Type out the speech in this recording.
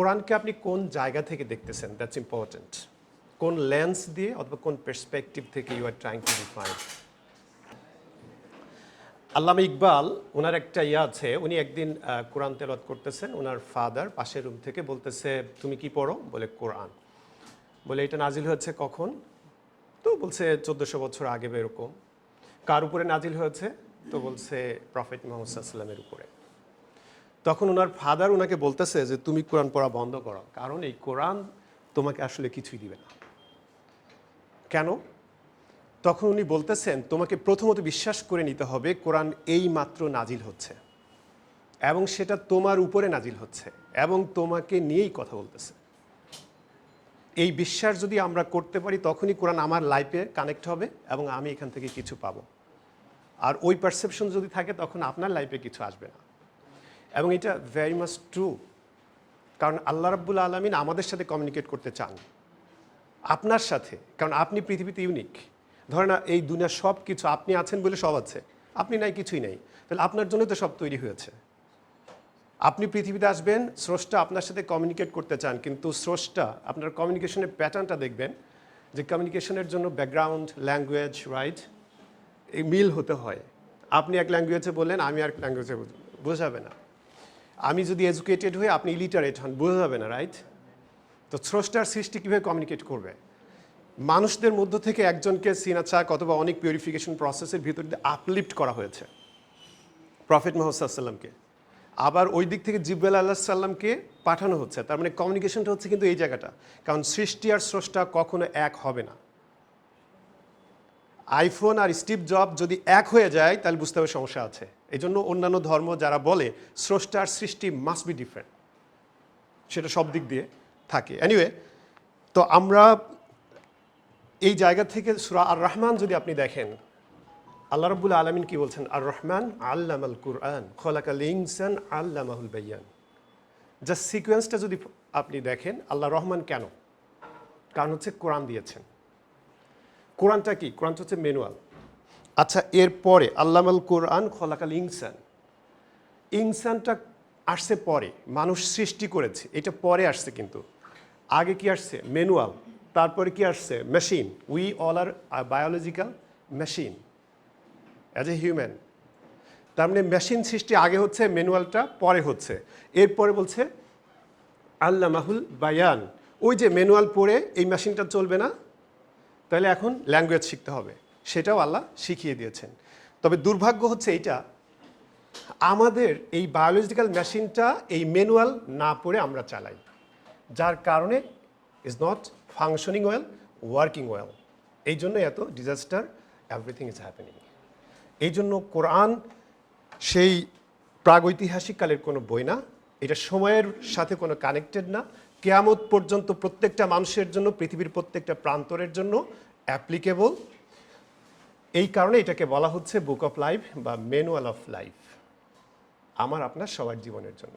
কোরআনকে আপনি কোন জায়গা থেকে দেখতেছেন? দ্যাটস ইম্পর্ট্যান্ট কোন লেন্স দিয়ে অথবা কোন পার্সপেক্টিভ থেকে you are trying to define Allama Iqbal ওনার একটা ইয়ে আছে, উনি একদিন কোরআন তেলত করতেছেন ওনার ফাদার পাশের রুম থেকে বলতেছে, তুমি কি পড়ো? বলে, কোরআন। বলে, এটা নাজিল হয়েছে কখন? তো বলছে, চোদ্দোশো বছর আগে এরকম। কার উপরে নাজিল হয়েছে? তো বলছে, প্রফেট মোহাম্মদ সাল্লামের উপরে। তখন ওনার ফাদার ওনাকে বলতেছে যে, তুমি কোরআন পড়া বন্ধ করো। কারণ এই কোরআন তোমাকে আসলে কিছুই দিবে না। কেন? তখন উনি বলতেছেন, তোমাকে প্রথমত বিশ্বাস করে নিতে হবে, কোরআন এই মাত্র নাজিল হচ্ছে এবং সেটা তোমার উপরে নাজিল হচ্ছে এবং তোমাকে নিয়েই কথা বলতেছে। এই বিশ্বাস যদি আমরা করতে পারি, তখনই কোরআন আমার লাইফে কানেক্ট হবে এবং আমি এখান থেকে কিছু পাবো। আর ওই পারসেপশন যদি থাকে, তখন আপনার লাইফে কিছু আসবে না। এবং এটা ভেরি মাস ট্রু কারণ আল্লাহ রাব্বুল আলমিন আমাদের সাথে কমিউনিকেট করতে চান। আপনার সাথে কারণ আপনি পৃথিবীতে ইউনিক ধরেন না, এই দুনিয়ার সব কিছু আপনি আছেন বলে সব আছে। আপনি নাই কিছুই নেই। তাহলে আপনার জন্য তো সব তৈরি হয়েছে। আপনি পৃথিবীতে আসবেন স্রষ্টা আপনার সাথে কমিউনিকেট করতে চান কিন্তু স্রষ্টা আপনার কমিউনিকেশনের প্যাটার্নটা দেখবেন যে কমিউনিকেশনের জন্য ব্যাকগ্রাউন্ড ল্যাঙ্গুয়েজ রাইট এই মিল হতে হয়। আপনি এক ল্যাঙ্গুয়েজে বললেন আমি আর এক ল্যাঙ্গুয়েজে বোঝাবে না। আমি যদি এডুকেটেড হই আপনি ইলিটারেট হন বোঝা যাবে না রাইট তো স্রষ্টার সৃষ্টি কীভাবে কমিউনিকেট করবে? মানুষদের মধ্য থেকে একজনকে সিনাচাক অথবা অনেক পিউরিফিকেশন প্রসেসের ভিতর দিয়ে আপলিফট করা হয়েছে। প্রফেট মোহাম্মদ সাল্লামকে আবার ওই দিক থেকে জিব্রাল আল্লাহ সাল্লামকে পাঠানো হচ্ছে। তার মানে কমিউনিকেশনটা হচ্ছে কিন্তু এই জায়গাটা। কারণ সৃষ্টি আর স্রষ্টা কখনো এক হবে না। আইফোন আর স্টিভ জব যদি এক হয়ে যায়, তাহলে বুঝতে হবে সমস্যা আছে। এই জন্য অন্যান্য ধর্ম যারা বলে, স্রষ্টার সৃষ্টি মাস্ট বি ডিফারেন্ট সেটা সব দিক দিয়ে থাকে। এনিওয়ে তো আমরা এই জায়গা থেকে সুরা আর রহমান যদি আপনি দেখেন, আল্লাহ রব্বুল আলমিন কি বলছেন? আর রহমান আল্লাম আল কুরআন, খোলাকাল ইনসান আল্লামাহুল বাইয়ান জাস্ট সিকোয়েন্সটা যদি আপনি দেখেন, আল্লাহ রহমান কেন? কারণ হচ্ছে কোরআন দিয়েছেন। কোরআনটা কি? কোরআনটা হচ্ছে ম্যানুয়াল আচ্ছা এরপরে আল্লামাল কোরআন খোলাকাল ইনসান। ইনসানটা আসছে পরে, মানুষ সৃষ্টি করেছে, এটা পরে আসছে কিন্তু। আগে কি আসছে? ম্যানুয়াল তারপরে কি আসছে? Machine we all are biological machine as a human তার মানে মেশিন সৃষ্টি আগে হচ্ছে ম্যানুয়ালটা পরে হচ্ছে। এরপরে বলছে আল্লাহ মাহুল বায়ান, ওই যে ম্যানুয়াল পড়ে, এই মেশিনটা চলবে না? তাহলে এখন ল্যাঙ্গুয়েজ শিখতে হবে। সেটাও আল্লাহ শিখিয়ে দিয়েছেন। তবে দুর্ভাগ্য হচ্ছে এইটা, আমাদের এই বায়োলজিক্যাল মেশিনটা এই ম্যানুয়াল না পড়ে আমরা চালাই। যার কারণে is not functioning well working well এই জন্য এত ডিজাস্টার এভরিথিং ইজ হ্যাপেনিং এই জন্য কোরআন সেই প্রাগৈতিহাসিক কালের কোনো বই না। এটা সময়ের সাথে কোনো কানেক্টেড না। কেয়ামত পর্যন্ত প্রত্যেকটা মানুষের জন্য, পৃথিবীর প্রত্যেকটা প্রান্তরের জন্য অ্যাপ্লিকেবল এই কারণে এটাকে বলা হচ্ছে বুক অফ লাইফ বা ম্যানুয়াল অফ লাইফ আমার, আপনার, সবার জীবনের জন্য।